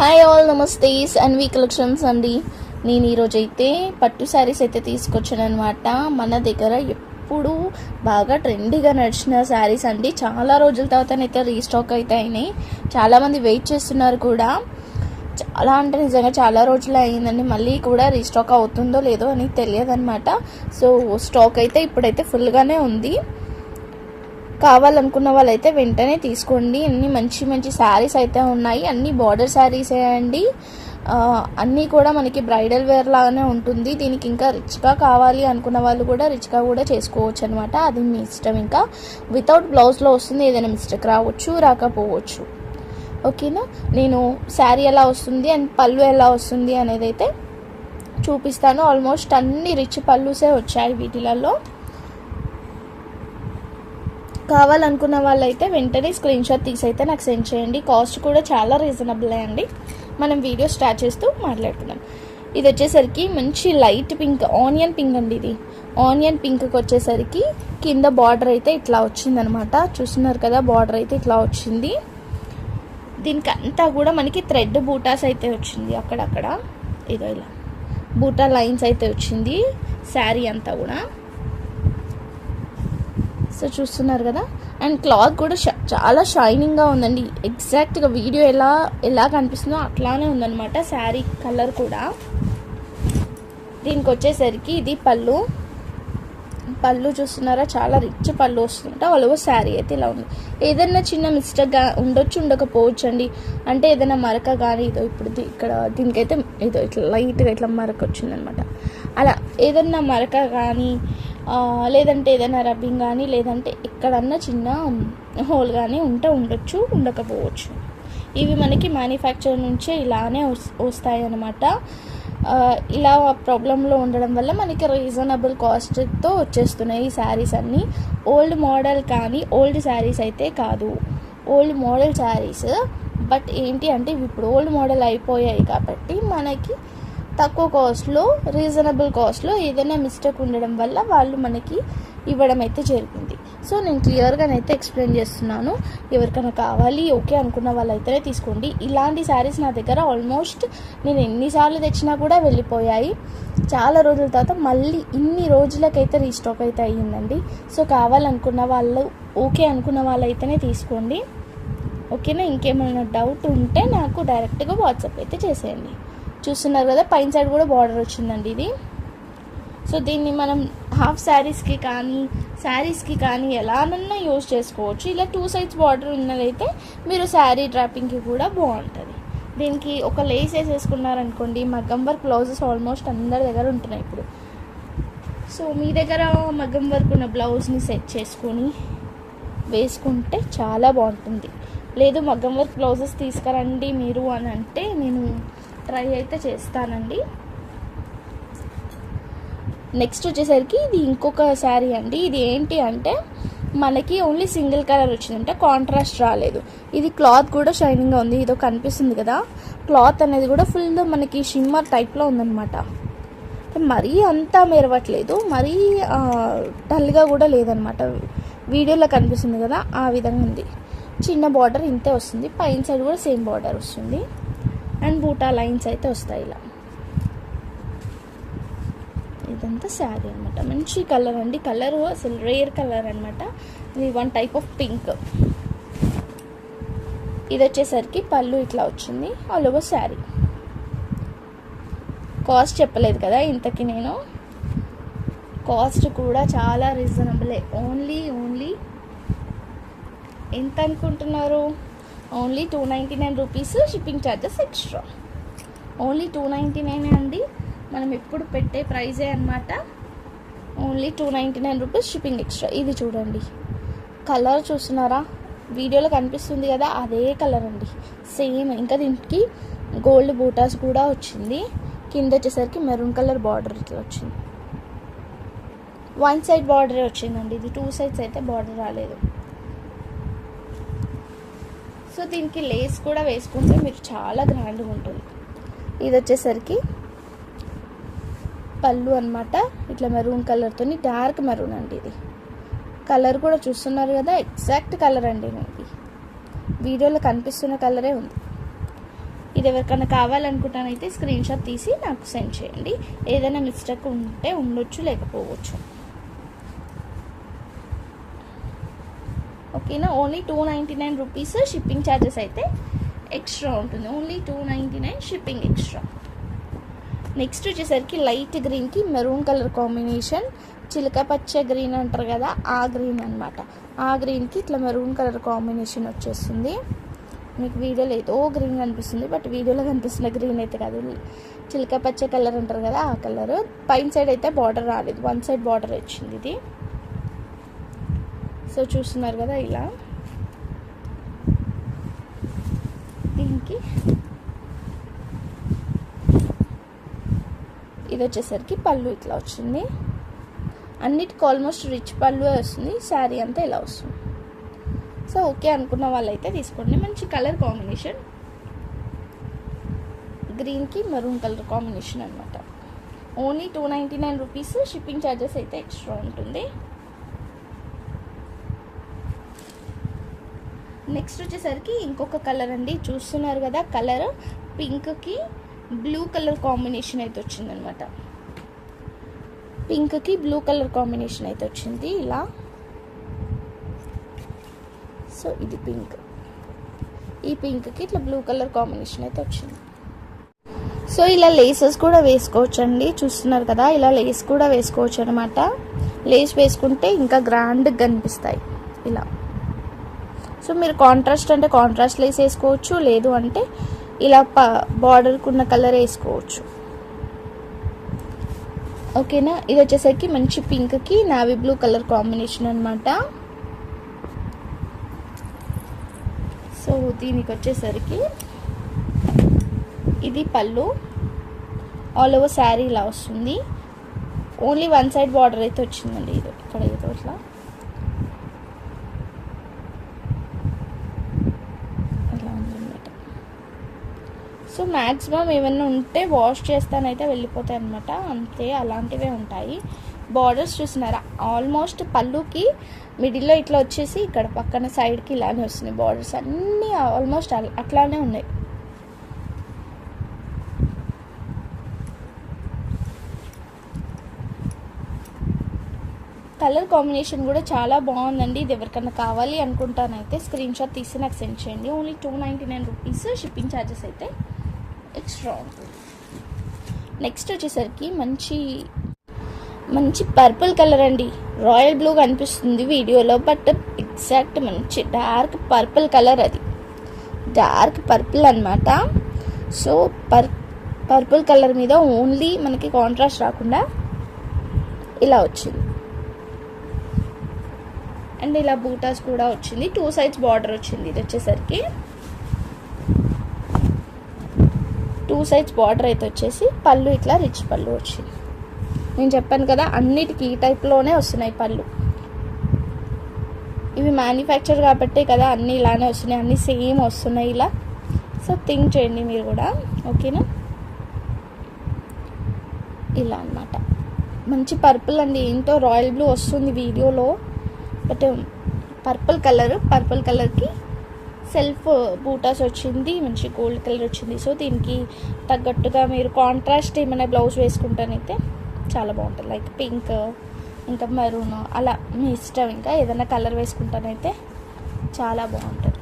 Hi all నమస్తేస్ and V collections అండి. నేను ఈరోజు అయితే పట్టు శారీస్ అయితే తీసుకొచ్చాను అనమాట మన దగ్గర ఎప్పుడు బాగా ట్రెండీగా నడిచిన శారీస్ అండి. చాలా రోజుల తర్వాతనైతే రీస్టాక్ అయితే అయినాయి. చాలామంది వెయిట్ చేస్తున్నారు కూడా. చాలా అంటే నిజంగా చాలా రోజులు అయిందండి మళ్ళీ కూడా రీస్టాక్ అవుతుందో లేదో అని తెలియదు అనమాట సో స్టాక్ అయితే ఇప్పుడైతే ఫుల్గానే ఉంది. కావాలనుకున్న వాళ్ళైతే వెంటనే తీసుకోండి. అన్ని మంచి మంచి శారీస్ అయితే ఉన్నాయి. అన్ని బార్డర్ శారీసే అండి. అన్నీ కూడా మనకి బ్రైడల్ వేర్ లాగానే ఉంటుంది. దీనికి ఇంకా రిచ్గా కావాలి అనుకున్న వాళ్ళు కూడా రిచ్గా కూడా చేసుకోవచ్చు అనమాట అది మీ ఇష్టం ఇంకా. వితౌట్ బ్లౌజ్లో వస్తుంది. ఏదైనా మిస్టేక్ రావచ్చు రాకపోవచ్చు. ఓకేనా? నేను శారీ ఎలా వస్తుంది అండ్ పళ్ళు ఎలా వస్తుంది అనేది అయితే చూపిస్తాను. ఆల్మోస్ట్ అన్ని రిచ్ పళ్ళుసే వచ్చాయి వీటిలలో. కావాలనుకున్న వాళ్ళైతే వెంటనే స్క్రీన్ షాట్ తీసి అయితే నాకు సెండ్ చేయండి. కాస్ట్ కూడా చాలా రీజనబుల్ అండి. మనం వీడియో స్టార్ట్ చేస్తూ మాట్లాడుకుందాం. ఇది వచ్చేసరికి మంచి లైట్ పింక్ ఆనియన్ పింక్ అండి ఇది. ఆనియన్ పింక్కి వచ్చేసరికి కింద బార్డర్ అయితే ఇట్లా వచ్చిందనమాట. చూస్తున్నారు కదా బార్డర్ అయితే ఇట్లా వచ్చింది. దీనికి అంతా కూడా మనకి థ్రెడ్ బూటాస్ అయితే వచ్చింది అక్కడక్కడ. ఇదో ఇలా. బూటా లైన్స్ అయితే వచ్చింది. శారీ అంతా కూడా. సో చూస్తున్నారు కదా. అండ్ క్లాత్ కూడా ష- చాలా షైనింగ్గా ఉందండి. ఎగ్జాక్ట్గా వీడియో ఎలా ఎలా కనిపిస్తుందో అట్లానే ఉందన్నమాట శారీ కలర్ కూడా. దీనికి వచ్చేసరికి ఇది పళ్ళు. పళ్ళు చూస్తున్నారా? చాలా రిచ్ పళ్ళు వస్తుంట వాళ్ళ శారీ అయితే ఇలా ఉంది. ఏదైనా చిన్న మిస్టేక్ ఉండొచ్చు ఉండకపోవచ్చు అండి అంటే ఏదైనా మరక కానీ ఇదో ఇప్పుడు ఇక్కడ దీనికైతే ఇదో ఇట్లా లైట్గా ఇట్లా మరక వచ్చిందనమాట అలా ఏదన్నా మరక కానీ లేదంటే ఏదైనా రబ్బింగ్ కానీ లేదంటే ఎక్కడన్నా చిన్న హోల్ కానీ ఉంటే ఉండొచ్చు ఉండకపోవచ్చు. ఇవి మనకి మ్యానుఫ్యాక్చర్ నుంచే ఇలానే వస్- వస్తాయి అన్నమాట ఆ, ఇలా ప్రాబ్లంలో ఉండడం వల్ల మనకి రీజనబుల్ కాస్ట్తో వచ్చేస్తున్నాయి ఈ శారీస్ అన్నీ. ఓల్డ్ మోడల్ కానీ ఓల్డ్ శారీస్ అయితే కాదు. ఓల్డ్ మోడల్ శారీస్ బట్ ఏంటి అంటే ఇవి ఇప్పుడు ఓల్డ్ మోడల్ అయిపోయాయి కాబట్టి మనకి తక్కువ కాస్ట్లో రీజనబుల్ కాస్ట్లో ఏదైనా మిస్టేక్ ఉండడం వల్ల వాళ్ళు మనకి ఇవ్వడం అయితే జరిగింది. సో నేను క్లియర్గానైతే ఎక్స్ప్లెయిన్ చేస్తున్నాను. ఎవరికైనా కావాలి ఓకే అనుకున్న వాళ్ళైతేనే తీసుకోండి. ఇలాంటి శారీస్ నా దగ్గర ఆల్మోస్ట్ నేను ఎన్నిసార్లు తెచ్చినా కూడా వెళ్ళిపోయాయి. చాలా రోజుల తర్వాత మళ్ళీ ఇన్ని రోజులకైతే రీస్టాక్ అయితే అయ్యిందండి. సో కావాలనుకున్న వాళ్ళు ఓకే అనుకున్న వాళ్ళైతేనే తీసుకోండి. ఓకేనా? ఇంకేమైనా డౌట్ ఉంటే నాకు డైరెక్ట్గా వాట్సాప్ అయితే చేసేయండి. చూస్తున్నారు కదా పైన సైడ్ కూడా బార్డర్ వచ్చిందండి ఇది. సో దీన్ని మనం హాఫ్ శారీస్కి కానీ శారీస్కి కానీ ఎలానన్నా యూజ్ చేసుకోవచ్చు. ఇలా టూ సైడ్స్ బార్డర్ ఉన్నదైతే మీరు శారీ డ్రాపింగ్కి కూడా బాగుంటుంది. దీనికి ఒక లేస్ వేసేసుకున్నారనుకోండి మగ్గం వర్క్ బ్లౌజెస్ ఆల్మోస్ట్ అందరి దగ్గర ఉంటున్నాయి ఇప్పుడు. సో మీ దగ్గర మగ్గం వర్క్ ఉన్న బ్లౌజ్ని సెట్ చేసుకొని వేసుకుంటే చాలా బాగుంటుంది. లేదు మగ్గం వర్క్ బ్లౌజెస్ తీసుకురండి మీరు అని అంటే నేను ట్రై అయితే చేస్తానండి. నెక్స్ట్ వచ్చేసరికి ఇది ఇంకొక శారీ అండి. ఇది ఏంటి అంటే మనకి ఓన్లీ సింగిల్ కలర్ వచ్చిందంటే కాంట్రాస్ట్ రాలేదు. ఇది క్లాత్ కూడా షైనింగ్గా ఉంది. ఇదో కనిపిస్తుంది కదా. క్లాత్ అనేది కూడా ఫుల్ మనకి షిమ్మర్ టైప్లో ఉందన్నమాట. మరీ అంతా మెరవట్లేదు. మరీ టల్గా కూడా లేదనమాట వీడియోలో కనిపిస్తుంది కదా ఆ విధంగా ఉంది. చిన్న బార్డర్ ఇంతే వస్తుంది. పైన సైడ్ కూడా సేమ్ బార్డర్ వస్తుంది. అండ్ బూటా లైన్స్ అయితే వస్తాయి ఇలా. ఇదంతా శారీ అనమాట మంచి కలర్ అండి. కలర్ అసలు రేర్ కలర్ అనమాట ఇది వన్ టైప్ ఆఫ్ పింక్. ఇది వచ్చేసరికి పళ్ళు ఇట్లా వచ్చింది. All over sari. కాస్ట్ చెప్పలేదు కదా ఇంతకి నేను. కాస్ట్ కూడా చాలా రీజనబులే. Only only. ఎంత అనుకుంటున్నారు? Only two ninety nine rupees shipping charges extra. Only two ninety nine అండి. మనం ఎప్పుడు పెట్టే ప్రైజే అనమాట only two ninety nine rupees shipping extra. ఇది చూడండి. కలర్ చూస్తున్నారా? వీడియోలో కనిపిస్తుంది కదా అదే కలర్ అండి. సేమ్ ఇంకా దీనికి గోల్డ్ బూటాస్ కూడా వచ్చింది. కింద వచ్చేసరికి మెరూన్ కలర్ బార్డర్ ఇట్లా వచ్చింది. వన్ సైడ్ బార్డరే వచ్చిందండి. ఇది టూ సైడ్స్ అయితే బార్డర్ రాలేదు. సో దీనికి లేస్ కూడా వేసుకుంటే మీరు చాలా గ్రాండ్గా ఉంటుంది. ఇది వచ్చేసరికి పళ్ళు అన్నమాట. ఇట్లా మెరూన్ కలర్తో డార్క్ మెరూన్ అండి ఇది. కలర్ కూడా చూస్తున్నారు కదా ఎగ్జాక్ట్ కలర్ అండి ఇది. వీడియోలో కనిపిస్తున్న కలరే ఉంది. ఇది ఎవరికైనా కావాలనుకుంటానైతే స్క్రీన్ షాట్ తీసి నాకు సెండ్ చేయండి. ఏదైనా మిస్టేక్ ఉంటే ఉండొచ్చు లేకపోవచ్చు. ఓకేనా only two ninety nine rupees shipping charges అయితే ఎక్స్ట్రా ఉంటుంది. Only two ninety nine shipping extra. Next వచ్చేసరికి లైట్ గ్రీన్కి మెరూన్ కలర్ కాంబినేషన్. చిలక పచ్చ గ్రీన్ అంటారు కదా ఆ గ్రీన్ అనమాట ఆ గ్రీన్కి ఇట్లా మెరూన్ కలర్ కాంబినేషన్ వచ్చేస్తుంది. మీకు వీడియోలో ఏదో గ్రీన్ కనిపిస్తుంది బట్ వీడియోలో కనిపిస్తున్న గ్రీన్ అయితే కాదు. చిలక పచ్చ కలర్ అంటారు కదా ఆ కలర్. పైన సైడ్ అయితే బార్డర్ రాలేదు. వన్ సైడ్ బార్డర్ వచ్చింది ఇది. సో చూస్తున్నారు కదా ఇలా. దీనికి ఇది వచ్చేసరికి పళ్ళు ఇట్లా వచ్చింది. అన్నిటికి ఆల్మోస్ట్ రిచ్ పళ్ళు వస్తుంది శారీ అంతా ఇలా వస్తుంది. సో ఓకే అనుకున్న వాళ్ళైతే తీసుకోండి. మంచి కలర్ కాంబినేషన్ గ్రీన్కి మరూన్ కలర్ కాంబినేషన్ అనమాట only two ninety nine rupees shipping charges అయితే ఎక్స్ట్రా ఉంటుంది. నెక్స్ట్ వచ్చేసరికి ఇంకొక కలర్ అండి. చూస్తున్నారు కదా కలర్ పింక్కి బ్లూ కలర్ కాంబినేషన్ అయితే వచ్చిందనమాట. పింక్కి బ్లూ కలర్ కాంబినేషన్ అయితే వచ్చింది ఇలా. సో ఇది పింక్ ఈ పింక్కి ఇట్లా బ్లూ కలర్ కాంబినేషన్ అయితే వచ్చింది. సో ఇలా లేసెస్ కూడా వేసుకోవచ్చు అండి చూస్తున్నారు కదా ఇలా లేస్ కూడా వేసుకోవచ్చు అనమాట లేస్ వేసుకుంటే ఇంకా గ్రాండ్గా కనిపిస్తాయి. ఇలా. సో మీరు కాంట్రాస్ట్ అంటే కాంట్రాస్ట్ లేస్ వేసుకోవచ్చు లేదు అంటే ఇలా ప బార్డర్కి ఉన్న కలర్ వేసుకోవచ్చు. ఓకేనా? ఇది వచ్చేసరికి మంచి పింక్కి నావీ బ్లూ కలర్ కాంబినేషన్ అనమాట సో దీనికి వచ్చేసరికి ఇది పళ్ళు. ఆల్ ఓవర్ శారీ ఇలా వస్తుంది. ఓన్లీ వన్ సైడ్ బార్డర్ అయితే వచ్చిందండి ఇది. ఇక్కడ ఏదో ఇట్లా అలా ఉందన్నమాట సో మ్యాక్సిమం ఏమైనా ఉంటే వాష్ చేస్తానైతే వెళ్ళిపోతాయి అనమాట అంతే అలాంటివే ఉంటాయి. బార్డర్స్ చూసినారా? ఆల్మోస్ట్ పళ్ళుకి మిడిల్లో ఇట్లా వచ్చేసి ఇక్కడ పక్కన సైడ్కి ఇలానే వస్తున్నాయి బార్డర్స్ అన్నీ ఆల్మోస్ట్ అట్లానే ఉన్నాయి. కలర్ కాంబినేషన్ కూడా చాలా బాగుందండి. ఇది ఎవరికన్నా కావాలి అనుకుంటానైతే స్క్రీన్ షాట్ తీసి నాకు సెండ్ చేయండి. Only two ninety nine rupees shipping charges అయితే. ఎక్స్ట్రా ఉంటుంది నెక్స్ట్ వచ్చేసరికి మంచి మంచి పర్పుల్ కలర్ అండి. రాయల్ బ్లూ కనిపిస్తుంది వీడియోలో బట్ ఎగ్జాక్ట్ మంచి డార్క్ పర్పుల్ కలర్ అది. డార్క్ పర్పుల్ అనమాట సో పర్ పర్పుల్ కలర్ మీద ఓన్లీ మనకి కాంట్రాస్ట్ రాకుండా ఇలా వచ్చింది. అండ్ ఇలా బూటాస్ కూడా వచ్చింది. టూ సైడ్స్ బార్డర్ వచ్చింది ఇది వచ్చేసరికి. టూ సైడ్స్ బార్డర్ అయితే వచ్చేసి పళ్ళు ఇట్లా రిచ్ పళ్ళు వచ్చింది నేను చెప్పాను కదా అన్నిటికీ ఈ టైప్లోనే వస్తున్నాయి పళ్ళు. ఇవి మ్యానుఫ్యాక్చర్ కాబట్టే కదా అన్నీ ఇలానే వస్తున్నాయి అన్నీ సేమ్ వస్తున్నాయి ఇలా. సో థింక్ చేయండి మీరు కూడా ఓకేనా ఇలా అన్నమాట. మంచి పర్పుల్ అండి ఏంటో రాయల్ బ్లూ వస్తుంది వీడియోలో. బట్ పర్పుల్ కలర్ పర్పుల్ కలర్కి సెల్ఫ్ బూటాస్ వచ్చింది మంచి గోల్డ్ కలర్ వచ్చింది. సో దీనికి తగ్గట్టుగా మీరు కాంట్రాస్ట్ ఏమైనా బ్లౌజ్ వేసుకుంటానైతే చాలా బాగుంటుంది. లైక్ పింక్ ఇంకా మెరూన్ అలా మీ ఇష్టం ఇంకా ఏదైనా కలర్ వేసుకుంటానైతే చాలా బాగుంటుంది.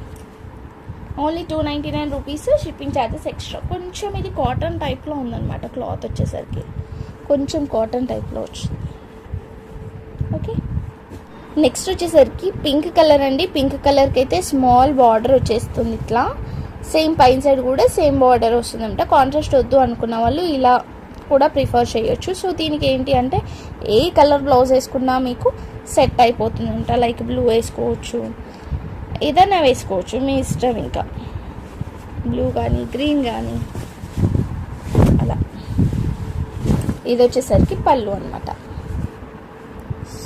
Only two ninety nine rupees shipping charges extra కొంచెం ఇది కాటన్ టైప్లో ఉందన్నమాట క్లాత్ వచ్చేసరికి. కొంచెం కాటన్ టైప్లో వచ్చింది. ఓకే నెక్స్ట్ వచ్చేసరికి పింక్ కలర్ అండి. పింక్ కలర్కి అయితే స్మాల్ బార్డర్ వచ్చేస్తుంది ఇట్లా. సేమ్ పైన సైడ్ కూడా సేమ్ బార్డర్ వస్తుందంట. కాంట్రాస్ట్ వద్దు అనుకున్న వాళ్ళు ఇలా కూడా ప్రిఫర్ చేయొచ్చు. సో దీనికి ఏంటి అంటే ఏ కలర్ బ్లౌజ్ వేసుకున్నా మీకు సెట్ అయిపోతుందంట. లైక్ బ్లూ వేసుకోవచ్చు. ఏదైనా వేసుకోవచ్చు. మీ ఇష్టం ఇంకా. బ్లూ కానీ గ్రీన్ కానీ అలా. ఇది వచ్చేసరికి పళ్ళు అనమాట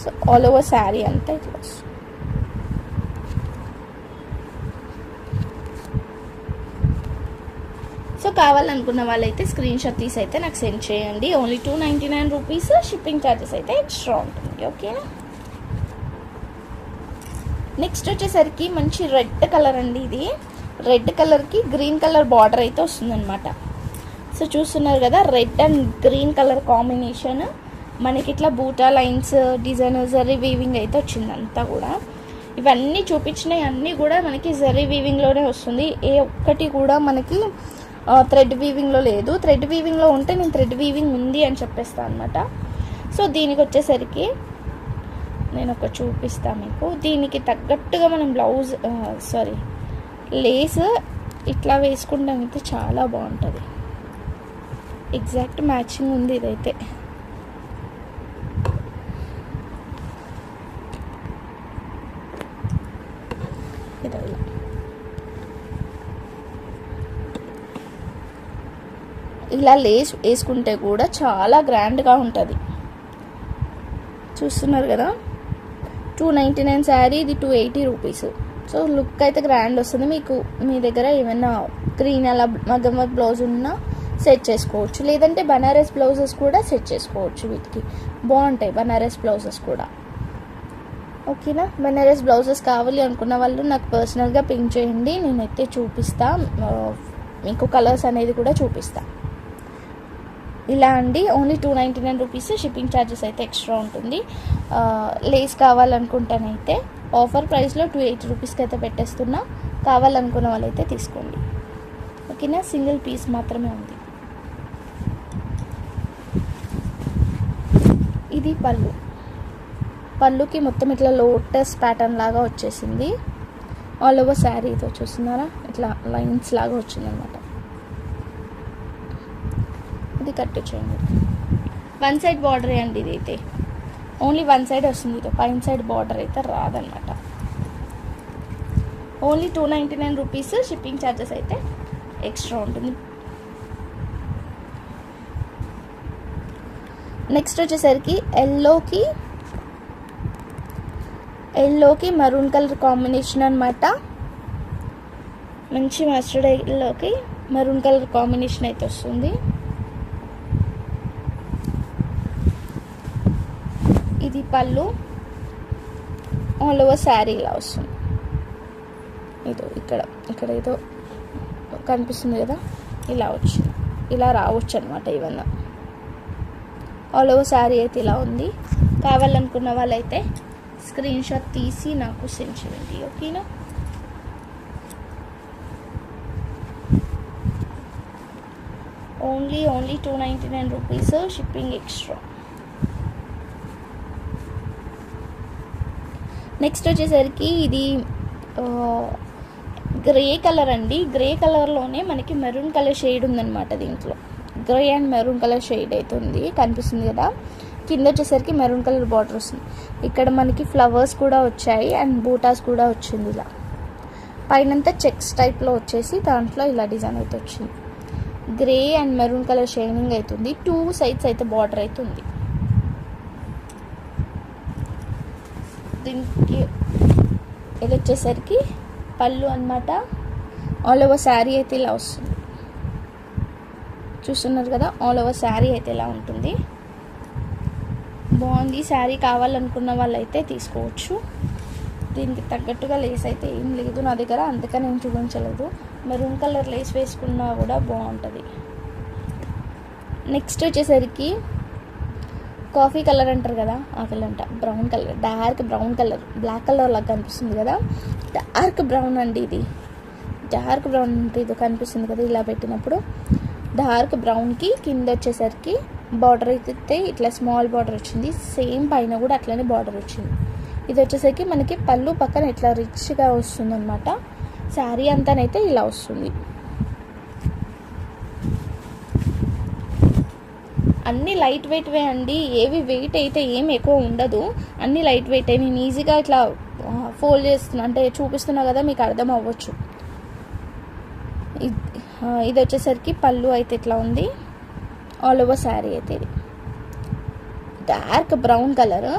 సో ఆల్ ఓవర్ శారీ అంతా ఇట్లా వస్తుంది సో కావాలనుకున్న వాళ్ళైతే స్క్రీన్ షాట్ తీసి అయితే నాకు సెండ్ చేయండి. Only two ninety nine rupees shipping charges అయితే ఎక్స్ట్రా ఉంటుంది ఓకేనా నెక్స్ట్ వచ్చేసరికి మంచి రెడ్ కలర్ అండి ఇది. రెడ్ కలర్కి గ్రీన్ కలర్ బార్డర్ అయితే వస్తుందన్నమాట. సో చూస్తున్నారు కదా red and green colour combination మనకి ఇట్లా బూటా లైన్స్ డిజైన్ జరీ వీవింగ్ అయితే వచ్చింది అంతా కూడా. ఇవన్నీ చూపించినవి అన్నీ కూడా మనకి జరీ వీవింగ్లోనే వస్తుంది. ఏ ఒక్కటి కూడా మనకి థ్రెడ్ వీవింగ్లో లేదు. థ్రెడ్ వీవింగ్లో ఉంటే నేను థ్రెడ్ వీవింగ్ ఉంది అని చెప్పేస్తాను అనమాట సో దీనికి వచ్చేసరికి నేను ఒక చూపిస్తాను మీకు. దీనికి తగ్గట్టుగా మనం బ్లౌజ్ సారీ లేస్ ఇట్లా వేసుకుంటాం అయితే చాలా బాగుంటుంది. ఎగ్జాక్ట్ మ్యాచింగ్ ఉంది ఇదైతే ఇదో ఇలా. ఇలా లేస్ వేసుకుంటే కూడా చాలా గ్రాండ్గా ఉంటుంది. చూస్తున్నారు కదా? టూ నైంటీ నైన్ శారీ ఇది two eighty rupees. So look అయితే గ్రాండ్ వస్తుంది. మీకు మీ దగ్గర ఏమైనా గ్రీన్ అలా మగ్గం వర్క్ బ్లౌజ్ ఉన్నా సెట్ చేసుకోవచ్చు. లేదంటే బనారస్ బ్లౌజెస్ కూడా సెట్ చేసుకోవచ్చు వీటికి. బాగుంటాయి బనారస్ బ్లౌజెస్ కూడా. ఓకేనా? బనారస్ బ్లౌజెస్ కావాలి అనుకున్న వాళ్ళు నాకు పర్సనల్గా పింక్ చేయండి. నేనైతే చూపిస్తా. మీకు కలర్స్ అనేది కూడా చూపిస్తాను ఇలా అండి. Only two ninety nine rupees shipping charges అయితే ఎక్స్ట్రా ఉంటుంది. లేస్ కావాలనుకుంటానైతే ఆఫర్ ప్రైస్లో టూ ఎయిటీ రూపీస్కి అయితే పెట్టేస్తున్నా. కావాలనుకున్న వాళ్ళైతే తీసుకోండి. ఓకేనా? సింగిల్ పీస్ మాత్రమే ఉంది. ఇది పళ్ళు. పళ్ళుకి మొత్తం ఇట్లా లోటస్ ప్యాటర్న్ లాగా వచ్చేసింది. ఆల్ ఓవర్ శారీతో చూస్తున్నారా? ఇట్లా లైన్స్ లాగా వచ్చిందనమాట. ఇది కట్ చేయండి. వన్ సైడ్ బార్డర్ అండి ఇది అయితే ఓన్లీ వన్ సైడ్ వస్తుంది ఇది పైన సైడ్ బార్డర్ అయితే రాదనమాట only two ninety nine rupees shipping charges అయితే ఎక్స్ట్రా ఉంటుంది. నెక్స్ట్ వచ్చేసరికి ఎల్లోకి ఎల్లోకి మరూన్ కలర్ కాంబినేషన్ అనమాట మంచి మస్టర్డ్ ఎల్లోకి మరూన్ కలర్ కాంబినేషన్ అయితే వస్తుంది. ఇది పళ్ళు. ఆల్ ఓవర్ శారీ ఇలా వస్తుంది. ఇదో ఇక్కడ ఇక్కడ ఏదో కనిపిస్తుంది కదా? ఇలా వచ్చింది. ఇలా రావచ్చు అనమాట ఇవన్నీ ఆల్ ఓవర్ శారీ అయితే ఇలా ఉంది. కావాలనుకున్న వాళ్ళైతే స్క్రీన్ షాట్ తీసి నాకు సెండ్ చేయండి ఓకేనా? Only only two ninety nine rupees shipping extra. Next వచ్చేసరికి ఇది గ్రే కలర్ అండి. గ్రే కలర్లోనే మనకి మెరూన్ కలర్ షేడ్ ఉందన్నమాట దీంట్లో. Grey and maroon colour shade అయితే ఉంది కనిపిస్తుంది కదా. కింద వచ్చేసరికి మెరూన్ కలర్ బార్డర్ వస్తుంది. ఇక్కడ మనకి ఫ్లవర్స్ కూడా వచ్చాయి అండ్ బూటాస్ కూడా వచ్చింది ఇలా. పైనంతా చెక్స్ టైప్లో వచ్చేసి దాంట్లో ఇలా డిజైన్ అయితే వచ్చింది. Grey and maroon colour shining అవుతుంది టూ సైడ్స్ అయితే బార్డర్ అయితే దీనికి ఇది వచ్చేసరికి పళ్ళు అన్నమాట. ఆల్ ఓవర్ శారీ అయితే ఇలా వస్తుంది. చూస్తున్నారు కదా ఆల్ ఓవర్ శారీ అయితే ఇలా ఉంటుంది. బాగుంది. శారీ కావాలనుకున్న వాళ్ళైతే తీసుకోవచ్చు. దీనికి తగ్గట్టుగా లేస్ అయితే ఏం లేదు నా దగ్గర అందుకని నేను చూపించలేదు. మెరూన్ కలర్ లేస్ వేసుకున్నా కూడా బాగుంటుంది. నెక్స్ట్ వచ్చేసరికి కాఫీ కలర్ అంటారు కదా ఆ కలర్ అంట. Brown colour dark brown colour black colour లాగా కనిపిస్తుంది కదా. డార్క్ బ్రౌన్ అండి ఇది. డార్క్ బ్రౌన్ అంటే ఇది కనిపిస్తుంది కదా ఇలా పెట్టినప్పుడు. డార్క్ బ్రౌన్కి కింద వచ్చేసరికి బార్డర్ అయితే ఇట్లా స్మాల్ బార్డర్ వచ్చింది. సేమ్ పైన కూడా అట్లనే బార్డర్ వచ్చింది. ఇది వచ్చేసరికి మనకి పళ్ళు పక్కన ఇట్లా రిచ్గా వస్తుంది అనమాట శారీ అంతానైతే ఇలా వస్తుంది. అన్నీ లైట్ వెయిట్వే అండి. ఏవి వెయిట్ అయితే ఏం ఎక్కువ ఉండదు. అన్ని లైట్ వెయిట్ నేను ఈజీగా ఇట్లా ఫోల్డ్ చేస్తున్నా. అంటే చూపిస్తున్నా కదా మీకు అర్థం అవ్వచ్చు. ఇది ఇది వచ్చేసరికి పళ్ళు అయితే ఇట్లా ఉంది. ఆల్ ఓవర్ శారీ అయితే ఇది. Dark brown colour.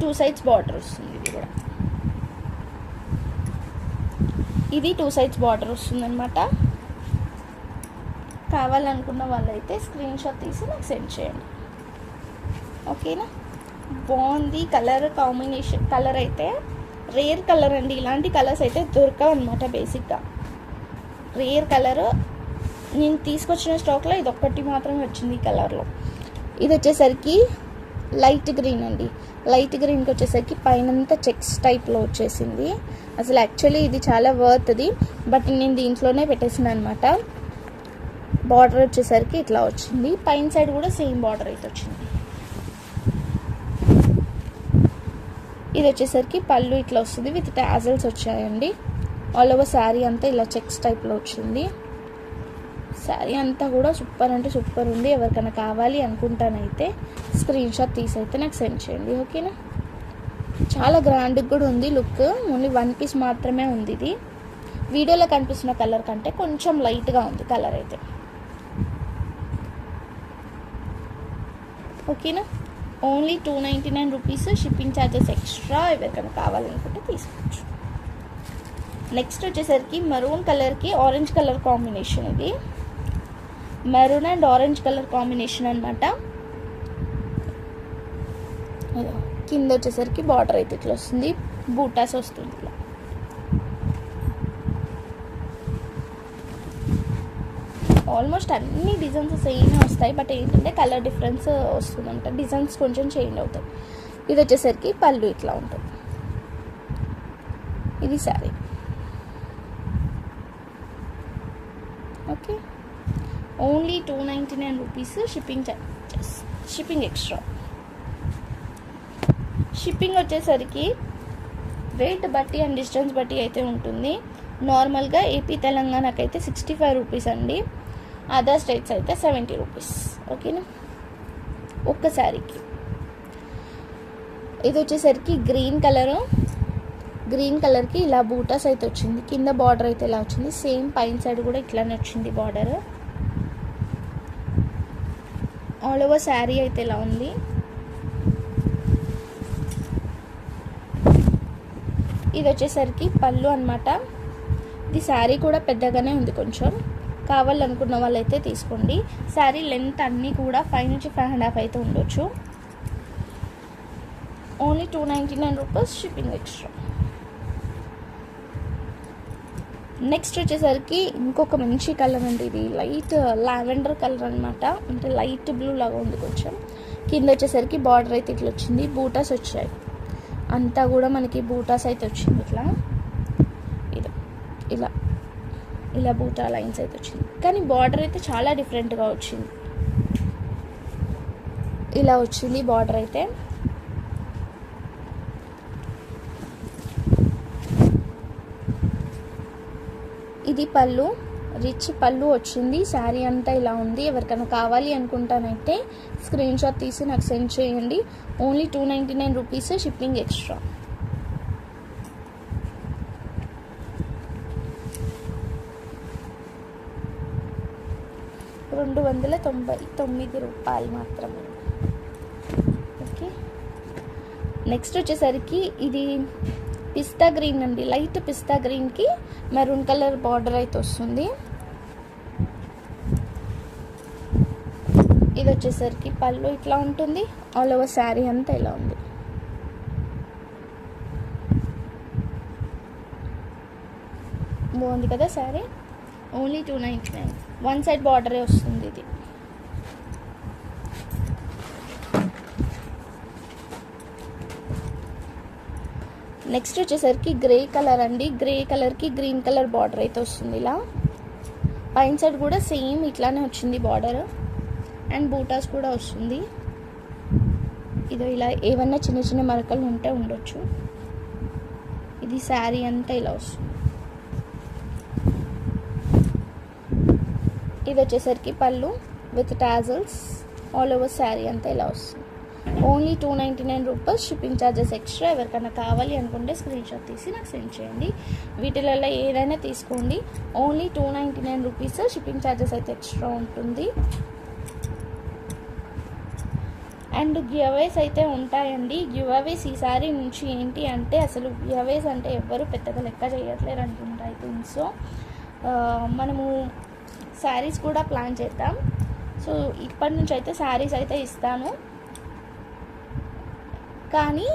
Two sides border వస్తుంది ఇది కూడా. ఇది టూ సైడ్స్ బార్డర్ వస్తుంది అనమాట కావాలనుకున్న వాళ్ళైతే స్క్రీన్ షాట్ తీసి నాకు సెండ్ చేయండి. ఓకేనా? బాగుంది. కలర్ కాంబినేషన్ కలర్ అయితే రేర్ కలర్ అండి. ఇలాంటి కలర్స్ అయితే దొరకవు అనమాట బేసిక్గా రేర్ కలర్ నేను తీసుకొచ్చిన స్టాక్లో ఇది ఒక్కటి మాత్రమే వచ్చింది ఈ కలర్లో ఇది వచ్చేసరికి లైట్ గ్రీన్ అండి. లైట్ గ్రీన్కి వచ్చేసరికి పైనంతా చెక్స్ టైప్లో వచ్చేసింది. అసలు యాక్చువల్లీ ఇది చాలా వర్త్ది బట్ నేను దీంట్లోనే పెట్టేసిన అనమాట బార్డర్ వచ్చేసరికి ఇట్లా వచ్చింది. పైన సైడ్ కూడా సేమ్ బార్డర్ అయితే వచ్చింది. ఇది వచ్చేసరికి పళ్ళు ఇట్లా వస్తుంది. విత్ టాజల్స్ వచ్చాయండి. ఆల్ ఓవర్ శారీ అంతా ఇలా చెక్స్ టైప్లో వచ్చింది. శారీ అంతా కూడా సూపర్ అంటే సూపర్ ఉంది. ఎవరికైనా కావాలి అనుకుంటానైతే స్క్రీన్ షాట్ తీసి అయితే నాకు సెండ్ చేయండి. ఓకేనా చాలా గ్రాండ్గా కూడా ఉంది లుక్ ఓన్లీ వన్ పీస్ మాత్రమే ఉంది ఇది. వీడియోలో కనిపిస్తున్న కలర్ కంటే కొంచెం లైట్గా ఉంది కలర్ అయితే. ఓకేనా? Only two ninety nine rupees shipping charges extra ఎవరికైనా కావాలనుకుంటే తీసుకోవచ్చు. నెక్స్ట్ వచ్చేసరికి మరూన్ కలర్కి ఆరెంజ్ కలర్ కాంబినేషన్ ఇది. Maroon and orange colour combination అనమాట కింద వచ్చేసరికి బార్డర్ అయితే ఇట్లా వస్తుంది. బూటాస్ వస్తుంది ఇట్లా ఆల్మోస్ట్ అన్ని డిజైన్స్ సేమ్ వస్తాయి బట్ ఏంటంటే కలర్ డిఫరెన్స్ వస్తుందంట. డిజైన్స్ కొంచెం చేంజ్ అవుతాయి. ఇది వచ్చేసరికి పళ్ళు ఇట్లా ఉంటుంది. ఇది sari. Okay. Only two ninety nine rupees shipping charges shipping extra. Shipping వచ్చేసరికి వెయిట్ బట్టి అండ్ డిస్టెన్స్ బట్టి అయితే ఉంటుంది. నార్మల్గా ఏపీ తెలంగాణకైతే సిక్స్టీ ఫైవ్ రూపీస్ అండి. అదర్ స్టేట్స్ అయితే సెవెంటీ రూపీస్ ఓకేనా ఒక్క శారీకి ఇది వచ్చేసరికి గ్రీన్ కలరు గ్రీన్ కలర్కి ఇలా బూటాస్ అయితే వచ్చింది. కింద బార్డర్ అయితే ఇలా వచ్చింది. సేమ్ పైన సైడ్ కూడా ఇట్లానే వచ్చింది బార్డర్ ఆల్ ఓవర్ శారీ అయితే ఇలా ఉంది. ఇది వచ్చేసరికి పళ్ళు అనమాట ఇది శారీ కూడా పెద్దగానే ఉంది కొంచెం. కావాలనుకున్న వాళ్ళైతే తీసుకోండి. శారీ లెంత్ అన్నీ కూడా ఫైవ్ నుంచి ఫైవ్ అండ్ హాఫ్ అయితే ఉండొచ్చు. Only two ninety nine rupees shipping extra. Next వచ్చేసరికి ఇంకొక మంచి కలర్ అండి ఇది. లైట్ లావెండర్ కలర్ అనమాట అంటే లైట్ బ్లూ లాగా ఉంది కొంచెం. కింద వచ్చేసరికి బార్డర్ అయితే ఇట్లా వచ్చింది. బూటాస్ వచ్చాయి. అంతా కూడా మనకి బూటాస్ అయితే వచ్చింది ఇట్లా. ఇది. ఇలా. ఇలా బూటా లైన్స్ అయితే వచ్చింది. కానీ బార్డర్ అయితే చాలా డిఫరెంట్గా వచ్చింది. ఇలా వచ్చింది బార్డర్ అయితే. ఇది పళ్ళు. రిచ్ పళ్ళు వచ్చింది. శారీ అంతా ఇలా ఉంది. ఎవరికైనా కావాలి అనుకుంటానైతే స్క్రీన్ షాట్ తీసి నాకు సెండ్ చేయండి. Only two ninety nine rupees shipping extra. రెండు వందల తొంభై తొమ్మిది రూపాయలు మాత్రమే. ఓకే. నెక్స్ట్ వచ్చేసరికి ఇది పిస్తా గ్రీన్ అండి. లైట్ పిస్తా గ్రీన్కి మెరూన్ కలర్ బార్డర్ అయితే వస్తుంది. ఇది వచ్చేసరికి పళ్ళు ఇట్లా ఉంటుంది. ఆల్ ఓవర్ శారీ అంతా ఇలా ఉంది. బాగుంది కదా sari? Only two ninety nine. One side బార్డరే వస్తుంది ఇది. నెక్స్ట్ వచ్చేసరికి గ్రే కలర్ అండి. గ్రే కలర్కి గ్రీన్ కలర్ బార్డర్ అయితే వస్తుంది ఇలా. పైన సైడ్ కూడా సేమ్ ఇట్లానే వచ్చింది బార్డర్. అండ్ బూటాస్ కూడా వస్తుంది. ఇది ఇలా ఏమన్నా చిన్న చిన్న మరకలు ఉంటే ఉండొచ్చు. ఇది శారీ అంతా ఇలా వస్తుంది. ఇది వచ్చేసరికి పళ్ళు with tassels all over sari అంతా ఇలా వస్తుంది. Only two ninety nine rupees shipping charges extra ఎవరికైనా కావాలి అనుకుంటే స్క్రీన్ షాట్ తీసి నాకు సెండ్ చేయండి. వీటిలలో ఏదైనా తీసుకోండి. Only two ninety nine rupees shipping charges అయితే ఎక్స్ట్రా ఉంటుంది. అండ్ గివ్అవేస్ అయితే ఉంటాయండి. గివ్అవేస్ ఈసారి నుంచి ఏంటి అంటే అసలు గివ్అవేస్ అంటే ఎవ్వరు పెద్దగా లెక్క చేయట్లేరు అనుకుంటా ఐ థింక్ సో మనము శారీస్ కూడా ప్లాన్ చేద్దాం. సో ఇప్పటి నుంచి అయితే శారీస్ అయితే ఇస్తాను. కానీ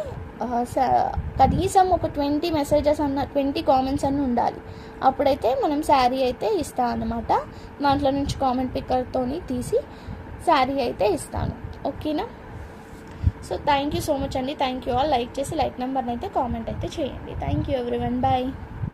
కనీసం ఒక ట్వంటీ మెసేజెస్ అన్న ట్వంటీ కామెంట్స్ అన్న ఉండాలి. అప్పుడైతే మనం శారీ అయితే ఇస్తాం అనమాట దాంట్లో నుంచి కామెంట్ పిక్కర్తోని తీసి శారీ అయితే ఇస్తాను. ఓకేనా? So thank you so much అండి. Thank you all. లైక్ చేసి లైక్ నెంబర్ని అయితే కామెంట్ అయితే చేయండి. Thank you everyone. బాయ్.